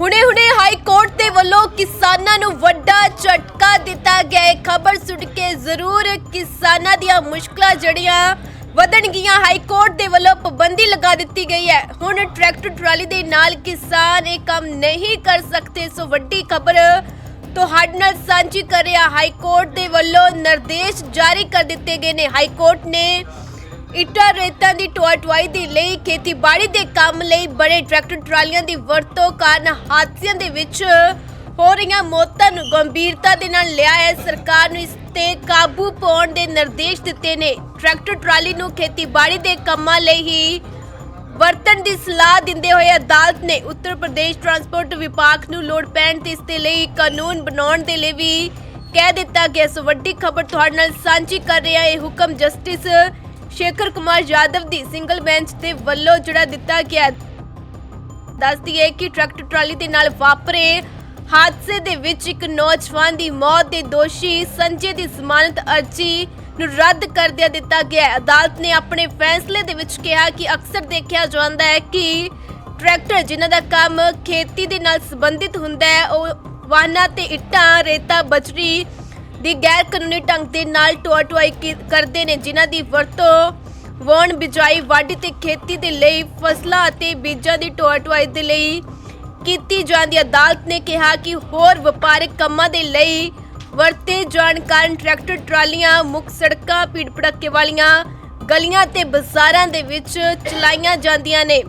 ਹੁਣੇ-ਹੁਣੇ high court ਦੇ ਵੱਲੋਂ ਕਿਸਾਨਾਂ ਨੂੰ ਵੱਡਾ ਝਟਕਾ ਦਿੱਤਾ ਗਿਆ ਹੈ। ਖਬਰ ਸੁਣ ਕੇ ਜ਼ਰੂਰ ਕਿਸਾਨਾਂ ਦੀਆਂ ਮੁਸ਼ਕਲਾਂ ਜੜੀਆਂ ਵਧਣਗੀਆਂ ਹਾਈ ਕੋਰਟ ਦੇ ਵੱਲੋਂ ਪਾਬੰਦੀ ਲਗਾ ਦਿੱਤੀ ਗਈ ਹੈ। ਹੁਣ ਟਰੈਕਟਰ ਟਰਾਲੀ ਦੇ ਨਾਲ ਕਿਸਾਨ ਇਹ ਕੰਮ ਨਹੀਂ ਕਰ ਸਕਦੇ, ਸੋ ਵੱਡੀ ਖਬਰ ਤੁਹਾਡੇ ਨਾਲ ਸਾਂਝੀ ਕਰ ਰਿਹਾ ਹਾਈ ਕੋਰਟ ਦੇ ਵੱਲੋਂ ਨਿਰਦੇਸ਼ ਜਾਰੀ ਕਰ ਦਿੱਤੇ ਗਏ ਨੇ। ਹਾਈ ਕੋਰਟ ਨੇ ਇੱਟਾਂ ਰੇਤਾਂ ਦੀ ਢੋਆ ਢੁਆਈ ਦੇ ਲਈ ਖੇਤੀਬਾੜੀ ਦੇ ਕੰਮ ਲਈ ਬੜੇ ਟਰੈਕਟਰ ਟਰਾਲੀਆਂ ਦੀ ਵਰਤੋਂ ਕਾਰਨ ਹਾਦਸਿਆਂ ਦੇ ਵਿੱਚ ਹੋ ਰਹੀਆਂ ਮੌਤਾਂ ਨੂੰ ਗੰਭੀਰਤਾ ਦੇ ਨਾਲ ਲਿਆ ਹੈ ਸਰਕਾਰ ਨੂੰ ਇਸ ਤੇ ਕਾਬੂ ਪਾਉਣ ਦੇ ਨਿਰਦੇਸ਼ ਦਿੱਤੇ ਨੇ। ਟਰੈਕਟਰ ਟਰਾਲੀ ਨੂੰ ਖੇਤੀਬਾੜੀ ਦੇ ਕੰਮਾਂ ਲਈ ਹੀ ਵਰਤਣ ਦੀ ਸਲਾਹ ਦਿੰਦੇ ਹੋਏ ਅਦਾਲਤ ਨੇ ਉੱਤਰ ਪ੍ਰਦੇਸ਼ ਟਰਾਂਸਪੋਰਟ ਵਿਭਾਗ ਨੂੰ ਲੋੜ ਪੈਣ ਤੇ ਇਸ ਦੇ ਲਈ ਕਾਨੂੰਨ ਬਣਾਉਣ ਦੇ ਲਈ ਵੀ ਕਹਿ ਦਿੱਤਾ ਗਿਆ। ਸੋ ਵੱਡੀ ਖਬਰ ਤੁਹਾਡੇ ਨਾਲ ਸਾਂਝੀ ਕਰ ਰਿਹਾ ਇਹ ਹੁਕਮ ਜਸਟਿਸ ਸ਼ੇਖਰ ਕੁਮਾਰ ਯਾਦਵ ਦੀ ਸਿੰਗਲ ਬੈਂਚ ਦੇ ਵੱਲੋਂ ਜਿਹੜਾ ਦਿੱਤਾ ਗਿਆ ਦੱਸਦੀ ਹੈ ਕਿ ਟਰੈਕਟਰ ਟਰਾਲੀ ਦੇ ਨਾਲ ਵਾਪਰੇ ਹਾਦਸੇ ਦੇ ਵਿੱਚ ਇੱਕ ਨੌਜਵਾਨ ਦੀ ਮੌਤ ਦੇ ਦੋਸ਼ੀ ਸੰਜੇ ਦੀ ਜ਼ਮਾਨਤ ਅਰਜ਼ੀ ਨੂੰ ਰੱਦ ਕਰ ਦਿਆ ਦਿੱਤਾ ਗਿਆ ਹੈ। ਅਦਾਲਤ ਨੇ ਆਪਣੇ ਫੈਸਲੇ ਦੇ ਵਿੱਚ ਕਿਹਾ ਕਿ ਅਕਸਰ ਦੇਖਿਆ ਜਾਂਦਾ ਹੈ ਕਿ ਟਰੈਕਟਰ ਜਿਨ੍ਹਾਂ ਦਾ ਕੰਮ ਖੇਤੀ ਦੇ ਨਾਲ ਸੰਬੰਧਿਤ ਹੁੰਦਾ ਹੈ, ਉਹ ਵਾਹਨਾਂ ਤੇ ਇੱਟਾਂ, ਰੇਤਾ, ਬਜਰੀ ਦੀ ਗੈਰ ਕਾਨੂੰਨੀ ਢੰਗ ਦੇ ਨਾਲ ਢੋਆ ਢੁਆਈ ਕਰਦੇ ਨੇ, ਜਿਨ੍ਹਾਂ ਦੀ ਵਰਤੋਂ ਵਾਹਣ ਬਿਜਾਈ ਵਾਢੀ ਤੇ ਖੇਤੀ ਦੇ ਲਈ ਫਸਲਾਂ ਅਤੇ ਬੀਜਾਂ ਦੀ ਢੋਆ ਢੁਆਈ ਦੇ ਲਈ ਕੀਤੀ ਜਾਂਦੀ ਹੈ। ਅਦਾਲਤ ਨੇ ਕਿਹਾ ਕਿ ਹੋਰ ਵਪਾਰਕ ਕੰਮਾਂ ਦੇ ਲਈ ਵਰਤੇ ਜਾਣ ਕਾਰਨ ਟਰੈਕਟਰ, ਟਰਾਲੀਆਂ, ਮੁੱਖ ਸੜਕਾਂ, ਭੀੜ ਭੜੱਕੇ ਵਾਲੀਆਂ ਗਲੀਆਂ ਤੇ ਬਾਜ਼ਾਰਾਂ ਦੇ ਵਿੱਚ ਚਲਾਈਆਂ ਜਾਂਦੀਆਂ ਨੇ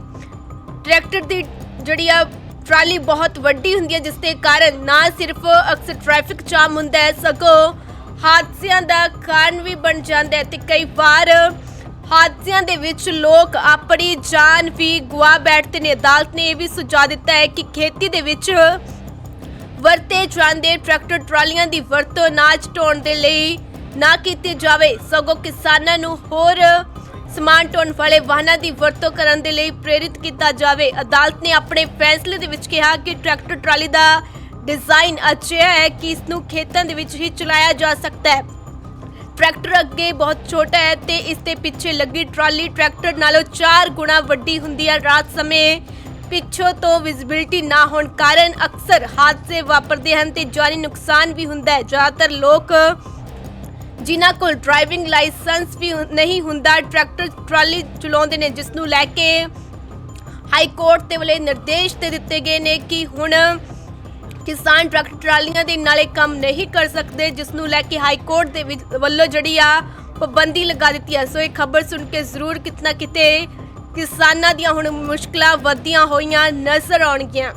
ਟਰੈਕਟਰ ਦੀ ਜਿਹੜੀ ਆ ਟਰਾਲੀ ਬਹੁਤ ਵੱਡੀ ਹੁੰਦੀ ਹੈ, ਜਿਸ ਦੇ ਕਾਰਨ ਨਾ ਸਿਰਫ ਅਕਸਰ ਟ੍ਰੈਫਿਕ ਜਾਮ ਹੁੰਦਾ ਹੈ, ਸਗੋਂ ਹਾਦਸਿਆਂ ਦਾ ਕਾਰਨ ਵੀ ਬਣ ਜਾਂਦਾ ਹੈ ਤੇ ਕਈ ਵਾਰ ਹਾਦਸਿਆਂ ਦੇ ਵਿੱਚ ਲੋਕ ਆਪਣੀ ਜਾਨ ਵੀ ਗਵਾ ਬੈਠਦੇ ਨੇ। ਅਦਾਲਤ ਨੇ ਇਹ ਵੀ ਸੁਝਾਅ ਦਿੱਤਾ ਹੈ ਕਿ ਖੇਤੀ ਦੇ ਵਿੱਚ ਵਰਤੇ ਜਾਂਦੇ ਟਰੈਕਟਰ ਟਰਾਲੀਆਂ ਦੀ ਵਰਤੋਂ ਅਨਾਜ ਢੋਣ ਦੇ ਲਈ ਨਾ ਕੀਤੀ ਜਾਵੇ, ਸਗੋਂ ਕਿਸਾਨਾਂ ਨੂੰ ਹੋਰ ਸਮਾਨ ਢੋਣ ਵਾਲੇ ਵਾਹਨਾਂ ਦੀ ਵਰਤੋਂ ਕਰਨ ਦੇ ਲਈ ਪ੍ਰੇਰਿਤ ਕੀਤਾ ਜਾਵੇ। ਅਦਾਲਤ ਨੇ ਆਪਣੇ ਫੈਸਲੇ ਦੇ ਵਿੱਚ ਕਿਹਾ ਕਿ ਟਰੈਕਟਰ ਟਰਾਲੀ ਦਾ ਡਿਜ਼ਾਈਨ ਅਜਿਹਾ ਹੈ ਕਿ ਇਸ ਨੂੰ ਖੇਤਾਂ ਦੇ ਵਿੱਚ ਹੀ ਚਲਾਇਆ ਜਾ ਸਕਦਾ ਹੈ। ਟਰੈਕਟਰ ਅੱਗੇ ਬਹੁਤ ਛੋਟਾ ਹੈ ਤੇ ਇਸ ਦੇ ਪਿੱਛੇ ਲੱਗੀ ਟਰਾਲੀ ਟਰੈਕਟਰ ਨਾਲੋਂ 4 ਗੁਣਾ ਵੱਡੀ ਹੁੰਦੀ ਹੈ। ਰਾਤ ਸਮੇਂ ਪਿੱਛੋਂ ਤੋਂ ਵਿਜ਼ਿਬਿਲਟੀ ਨਾ ਹੋਣ ਕਾਰਨ ਅਕਸਰ ਹਾਦਸੇ ਵਾਪਰਦੇ ਹਨ ਤੇ ਜਾਨੀ ਨੁਕਸਾਨ ਵੀ ਹੁੰਦਾ ਹੈ। ਜ਼ਿਆਦਾਤਰ ਲੋਕ ਜਿਨ੍ਹਾਂ ਕੋਲ ਡਰਾਈਵਿੰਗ ਲਾਇਸੈਂਸ ਵੀ ਨਹੀਂ ਹੁੰਦਾ ਟਰੈਕਟਰ ਟਰਾਲੀ ਚਲਾਉਂਦੇ ਨੇ, ਜਿਸ ਨੂੰ ਲੈ ਕੇ ਹਾਈ ਕੋਰਟ ਦੇ ਵੱਲੋਂ ਨਿਰਦੇਸ਼ ਦੇ ਦਿੱਤੇ ਗਏ ਨੇ ਕਿ ਹੁਣ ਕਿਸਾਨ ਟਰੈਕਟਰ ਟਰਾਲੀਆਂ ਦੇ ਨਾਲੇ ਕੰਮ ਨਹੀਂ ਕਰ ਸਕਦੇ, ਜਿਸ ਨੂੰ ਲੈ ਕੇ ਹਾਈ ਕੋਰਟ ਦੇ ਵੱਲੋਂ ਜਿਹੜੀ ਆ ਪਾਬੰਦੀ ਲਗਾ ਦਿੱਤੀ ਹੈ ਸੋ ਇਹ ਖਬਰ ਸੁਣ ਕੇ ਜ਼ਰੂਰ ਕਿਤਨਾ ਕਿਤੇ ਕਿਸਾਨਾਂ ਦੀਆਂ ਹੁਣ ਮੁਸ਼ਕਲਾਂ ਵਧੀਆਂ ਹੋਈਆਂ ਨਜ਼ਰ ਆਉਣਗੀਆਂ।